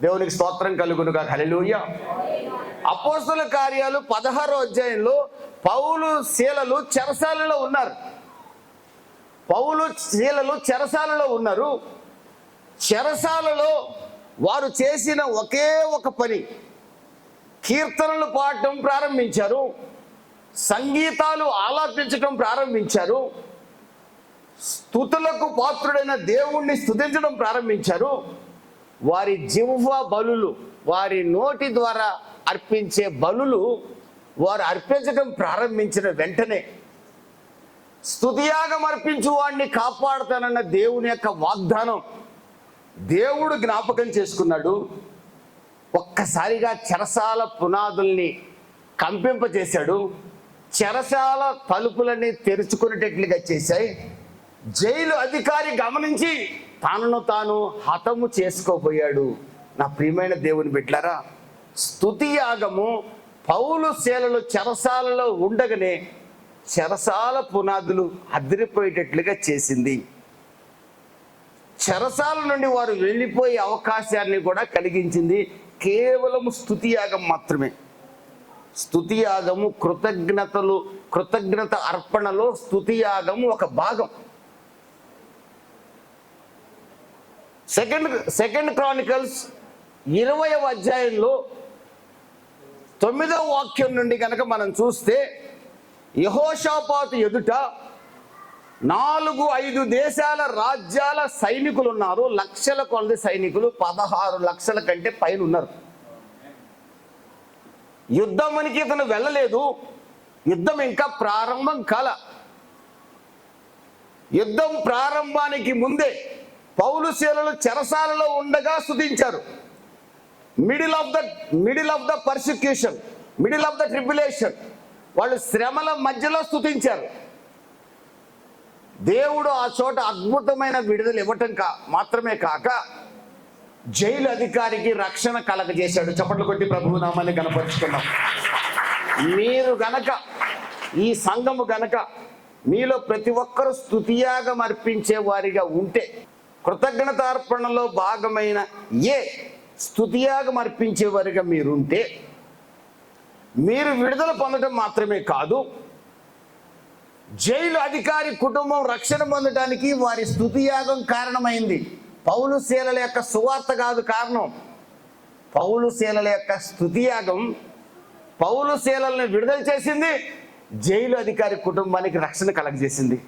దేవునికి స్తోత్రం కలుగునుగా హల్లెలూయా. అపోస్తుల కార్యాలు పదహారో అధ్యాయంలో పౌలు శీలలు చెరసాలలో ఉన్నారు. పౌలు శీలలు చెరసాలలో ఉన్నారు. చెరసాలలో వారు చేసిన ఒకే ఒక పని. కీర్తనలు పాడటం ప్రారంభించారు. సంగీతాలు ఆలాపించటం ప్రారంభించారు. స్థుతులకు పాత్రుడైన దేవుణ్ణి స్థుతించడం ప్రారంభించారు. వారి జిహ్వ బలులు వారి నోటి ద్వారా అర్పించే బలులు వారు అర్పించడం ప్రారంభించిన వెంటనే స్తుతియాగం అర్పించు వాడిని కాపాడుతానన్న దేవుని యొక్క వాగ్దానం దేవుడు జ్ఞాపకం చేసుకున్నాడు. ఒక్కసారిగా చెరసాల పునాదుల్ని కంపింపజేశాడు. చెరసాల తలుపులని తెరుచుకునేటట్లుగా చేశాయి. జైలు అధికారి గమనించి తనను తాను హతము చేసుకోబోయాడు. నా ప్రియమైన దేవుని బిడ్లారా స్థుతి యాగము పౌలు శీలలు చెరసాలలో ఉండగానే చెరసాల పునాదులు అదిరిపోయేటట్లుగా చేసింది. చెరసాల నుండి వారు వెళ్ళిపోయే అవకాశాన్ని కూడా కలిగించింది. కేవలం స్థుతి యాగం మాత్రమే. స్థుతి యాగము కృతజ్ఞతలు కృతజ్ఞత అర్పణలో స్థుతి యాగము ఒక భాగం. సెకండ్ సెకండ్ క్రానికల్స్ ఇరవయవ అధ్యాయంలో తొమ్మిదవ వాక్యం నుండి కనుక మనం చూస్తే యహోషాపాతు ఎదుట నాలుగు ఐదు దేశాల రాజ్యాల సైనికులు ఉన్నారు లక్షల కొలది సైనికులు పదహారు లక్షల కంటే పైన ఉన్నారు యుద్ధమునికి ఇతను వెళ్ళలేదు. యుద్ధం ఇంకా ప్రారంభం కాల. యుద్ధం ప్రారంభానికి ముందే పౌలుశీలలు చెరసాలలో ఉండగా స్తుతించారు middle of the middle of the persecution middle of the tribulation వాళ్ళు శ్రమల మధ్యలో స్థుతించారు దేవుడు ఆ చోట అద్భుతమైన విడుదల ఇవ్వటం కా మాత్రమే కాక జైలు అధికారికి రక్షణ కలగజేశాడు. చప్పట్లు కొట్టి ప్రభువు నామాన్ని కనపరుచుకున్నాం మీరు గనక ఈ సంఘము గనక మీలో ప్రతి ఒక్కరూ స్థుతియాగం అర్పించే వారిగా ఉంటే కృతజ్ఞతార్పణలో భాగమైన ఏ స్థుతియాగం అర్పించే వారిగా మీరుంటే మీరు విడుదల పొందడం మాత్రమే కాదు జైలు అధికారి కుటుంబం రక్షణ పొందడానికి వారి స్థుతియాగం కారణమైంది. పౌలు శీలల యొక్క సువార్త కాదు కారణం. పౌలు శీలల యొక్క స్థుతియాగం పౌలు శీలల్ని విడుదల చేసింది జైలు అధికారి కుటుంబానికి రక్షణ కలగజేసింది.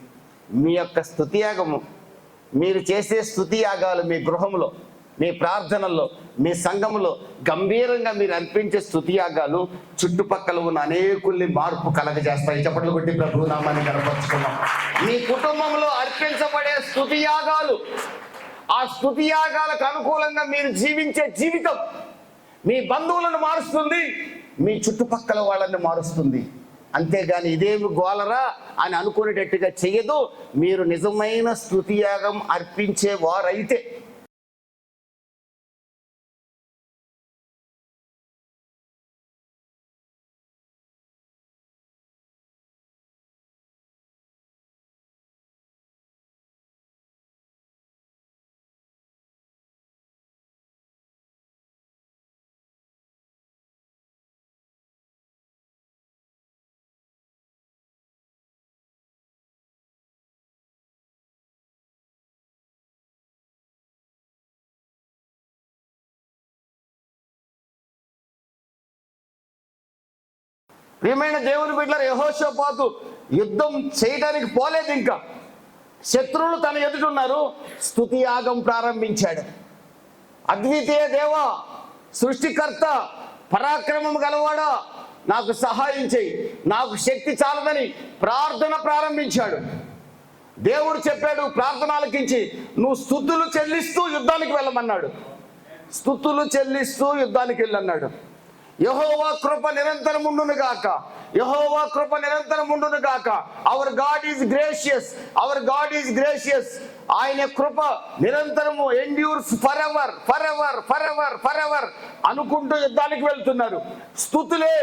మీ యొక్క స్థుతియాగము మీరు చేసే స్థుతి యాగాలు మీ గృహంలో మీ ప్రార్థనల్లో మీ సంఘములో గంభీరంగా మీరు అర్పించే స్తుతియాగాలు చుట్టుపక్కల ఉన్న అనేకుల్ని మార్పు కలగజేస్తాయి. చప్పట్లు కొట్టి ప్రభు నామాన్ని కనపరుచుకున్నాం మీ కుటుంబంలో అర్పించబడే స్థుతి యాగాలు ఆ స్థుతి యాగాలకు అనుకూలంగా మీరు జీవించే జీవితం మీ బంధువులను మారుస్తుంది మీ చుట్టుపక్కల వాళ్ళని మారుస్తుంది. అంతేగాని ఇదేమి గోలరా అని అనుకునేటట్టుగా చెయ్యదు. మీరు నిజమైన స్థుతియాగం అర్పించే వారైతే ప్రియమైన దేవుని బిడ్డల యహోషపాతు యుద్ధం చేయడానికి పోలేదు ఇంకా. శత్రువులు తన ఎదుటున్నారు స్తుతి యాగం ప్రారంభించాడు. అద్వితీయ దేవ సృష్టికర్త పరాక్రమం గలవాడా నాకు సహాయం చేయి. నాకు శక్తి చాలదని ప్రార్థన ప్రారంభించాడు. దేవుడు చెప్పాడు ప్రార్థన ఆలకించి నువ్వు స్థుతులు చెల్లిస్తూ యుద్ధానికి వెళ్ళమన్నాడు. స్థుతులు చెల్లిస్తూ యుద్ధానికి వెళ్ళన్నాడు. యహోవా కృప నిరంతరం ఉండును గాక యహోవా కృప నిరంతరం ఉండును గాక. Our God is gracious our God is gracious ఆయన కృప నిరంతరము endures for ever for ever for ever for ever అనుకుంటూ యుద్ధానికి వెళ్తున్నారు. స్థుతులే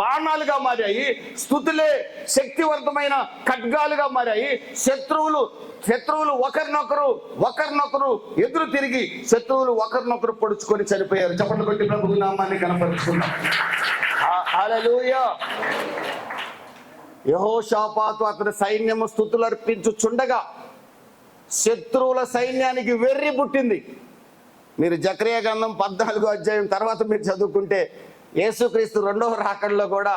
బాణాలుగా మారాయి. స్థుతులే శక్తివంతమైన ఖడ్గాలుగా మారాయి. శత్రువులు శత్రువులు ఒకరినొకరు ఒకరినొకరు ఎదురు తిరిగి శత్రువులు ఒకరినొకరు పొడుచుకొని చనిపోయారు. చప్పట్లు కొట్టి ప్రభుత్వ నామాన్ని కనపరుచుకున్నాం హల్లెలూయా. యహోషాపాతు అతని సైన్యము స్థుతులు అర్పించుచుండగా శత్రువుల సైన్యానికి వెర్రి పుట్టింది. మీరు జక్రియ గంధం పద్నాలుగో అధ్యాయం తర్వాత మీరు చదువుకుంటే యేసుక్రీస్తు రెండవ రాకడలో కూడా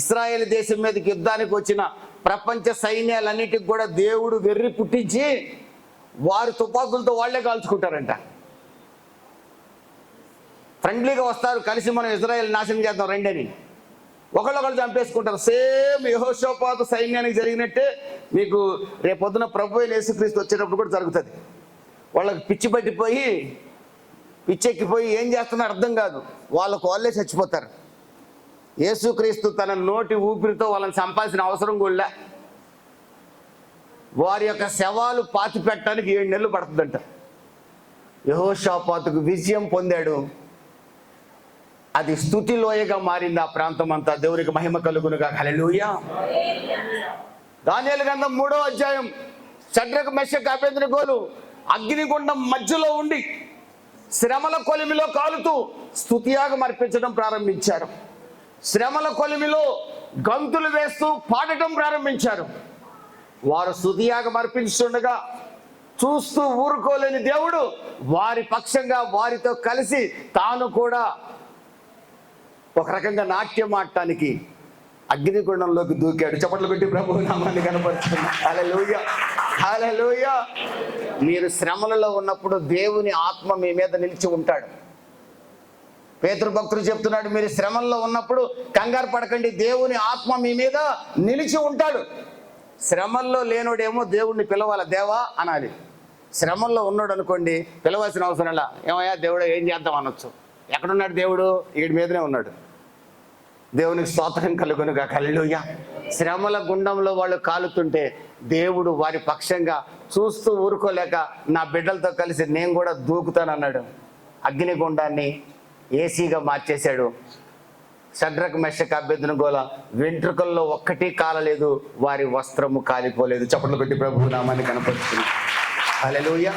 ఇస్రాయేల్ దేశం మీదకి యుద్ధానికి వచ్చిన ప్రపంచ సైన్యాలన్నిటికి కూడా దేవుడు వెర్రి పుట్టించి వారు తుపాకులతో వాళ్ళే కాల్చుకుంటారంట. ఫ్రెండ్లీగా వస్తారు కలిసి మనం ఇజ్రాయెల్ నాశనం చేద్దాం రండి ఒకళ్ళొకళ్ళు చంపేసుకుంటారు. సేమ్ యహోషోపాత సైన్యానికి జరిగినట్టే మీకు రేపొద్దున ప్రభు అయిన యేసుక్రీస్తు వచ్చేటప్పుడు కూడా జరుగుతుంది. వాళ్ళకి పిచ్చి పట్టిపోయి పిచ్చెక్కిపోయి ఏం చేస్తున్నా అర్థం కాదు. వాళ్ళకు వాళ్ళే చచ్చిపోతారు. యేసుక్రీస్తు తన నోటి ఊపిరితో వాళ్ళని చంపాల్సిన అవసరం కూడా వారి యొక్క శవాలు పాతి పెట్టడానికి ఏడు నెలలు పడుతుందంట. యహోషాపాతుకు విజయం పొందాడు. అది స్థుతి లోయగా మారింది ఆ ప్రాంతం అంతా దేవునికి మహిమ కలుగునుగా హల్లెలూయా. దానియేలు గంధం మూడో అధ్యాయం. చడ్రకు మెష కాపేంద్ర గోలు. అగ్నిగుండం మధ్యలో ఉండి శ్రమల కొలిమిలో కాలుతూ స్తుతియాగం అర్పించడం ప్రారంభించారు. శ్రమల కొలిమిలో గంతులు వేస్తూ పాడటం ప్రారంభించారు. వారు స్తుతియాగం అర్పించుండగా చూస్తూ ఊరుకోలేని దేవుడు వారి పక్షంగా వారితో కలిసి తాను కూడా ఒక రకంగా నాట్యం ఆడటానికి అగ్నిగుండంలోకి దూకాడు. చప్పట్లు పెట్టి ప్రభు నామాన్ని కనపరుచుకున్నాడు మీరు శ్రమలలో ఉన్నప్పుడు దేవుని ఆత్మ మీ మీద నిలిచి ఉంటాడు. పేతృ భక్తులు చెప్తున్నాడు మీరు శ్రమల్లో ఉన్నప్పుడు కంగారు పడకండి దేవుని ఆత్మ మీ మీద నిలిచి ఉంటాడు. శ్రమల్లో లేనోడేమో దేవుణ్ణి పిలవాలి? దేవా అనాలి. శ్రమల్లో ఉన్నాడు అనుకోండి పిలవాల్సిన అవసరం ఇలా ఏమయ్యా దేవుడు ఏం చేద్దాం అనొచ్చు? ఎక్కడున్నాడు దేవుడు? వీడి మీదనే ఉన్నాడు. దేవునికి స్తోత్రం కలుగునుగా కల్లుయ శ్రమల గుండంలో వాళ్ళు కాలుతుంటే దేవుడు వారి పక్షంగా చూస్తూ ఊరుకోలేక నా బిడ్డలతో కలిసి నేను కూడా దూకుతానన్నాడు. అగ్నిగుండాన్ని ఏసీగా మార్చేశాడు. షడ్రక్ మెషక్ అభ్యర్థున గోల వెంట్రుకల్లో ఒక్కటి కాలలేదు వారి వస్త్రము కాలిపోలేదు. చప్పట్లు పెట్టి ప్రభు నామాన్ని కనపరుచుకుంది హల్లెలూయా.